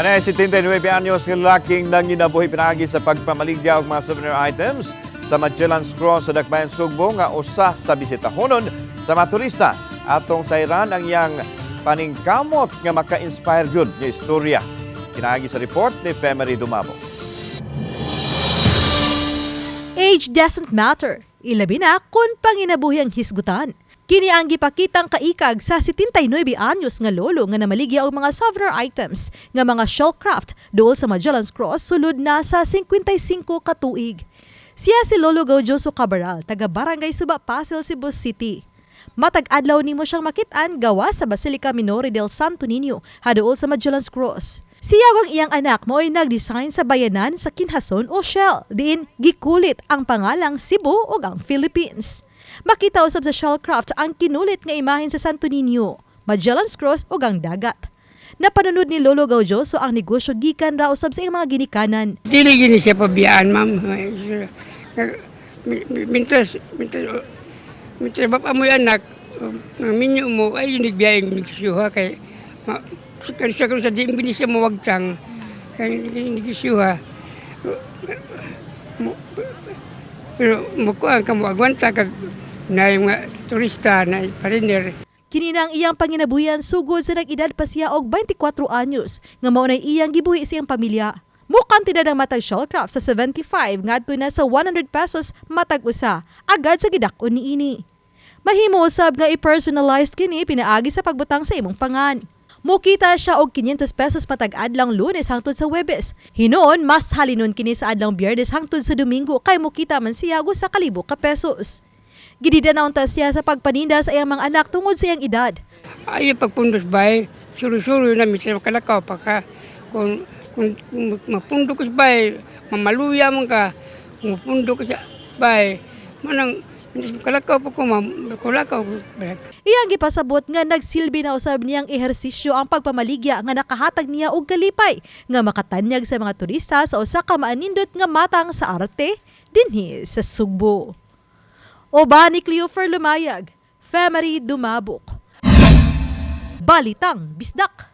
Ano ay 79 anyos laking nang ginabuhi pinagi sa pagpamaligya og mga souvenir items sa Magellan's Cross sa Dakbayan Sugbo nga usa sa bisitahonon sa mga turista. Atong sayran ang iyang paningkamot nga maka-inspire yun nga istorya. Pinagi sa report ni Femery Dumabo. Age doesn't matter. Ilabi na kung panginabuhi ang hisgutan. Kini ang gipakitang kaikag sa 79 anyos nga lolo nga namaligya og mga souvenir items nga mga shellcraft dool sa Magellan's Cross sulod na sa 55 ka tuig. Siya si Lolo Gaujoso Cabaral, taga Barangay Suba, Pasil, Cebu City. Matag adlaw nimo siyang makitaan gawa sa Basilica Minore del Santo Niño, haduol sa Magellan's Cross. Siya ang iyang anak mo ay nag-design sa bayanan sa Kinhason o Shell, diin gikulit ang pangalang Cebu o ang Philippines. Makita usab sa Shellcraft ang kinulit nga imahen sa Santo Niño, Magellan's Cross o ang dagat. Napanunod ni Lolo Gaujoso ang negosyo gikan ra usab sa mga ginikanan. Dili gini siya pabiyaan, ma'am. Mintas, mintas, mintas, bapa mo anak, uh, minyo mo, ay yung nagbiyayang nagsuha kay, sikan siya kung sa di mo siya mawagtang, kay nagsuha. Pero mukuha ka mo agwanta kag na yung turista na pariner. Kini na ang iyang panginabuhian sugod sa nag-edad pa siya og 24 anyos nga mao na iyang gibuhi sa iyang pamilya. Mukhang tinadang matag shellcraft sa 75 ngadto na sa 100 pesos matag usa agad sa gidakon ni ini. Mahimo usab nga i-personalized kini pinaagi sa pagbutang sa imong pangan. Mukita siya og 500 pesos matag adlang Lunes hangtod sa Webes. Hinoon mas halinon kini sa adlang Biyernes hangtod sa Domingo kay mukita man siya og sa kalibo ka pesos. Gidida na unta siya sa pagpaninda sa iyang mga anak tungod sa iyang edad. Ay, pagpundos bay, suru-suru na minsan makalakaw pa ka. Kung, kung, kung mapundo ka sa bay, mamaluya mo ka. Kung mapundo ka sa bay, manang, makalakaw pa ko, makalakaw ko. Iyang gipasabot nga nagsilbi na usab niyang ehersisyo ang pagpamaligya nga nakahatag niya og kalipay nga makatanyag sa mga turista sa usa ka maanindot nga matang sa arte dinhi sa Sugbo. Oba ni Cleofer Lumayag, Femery Dumabok. Balitang Bisdak.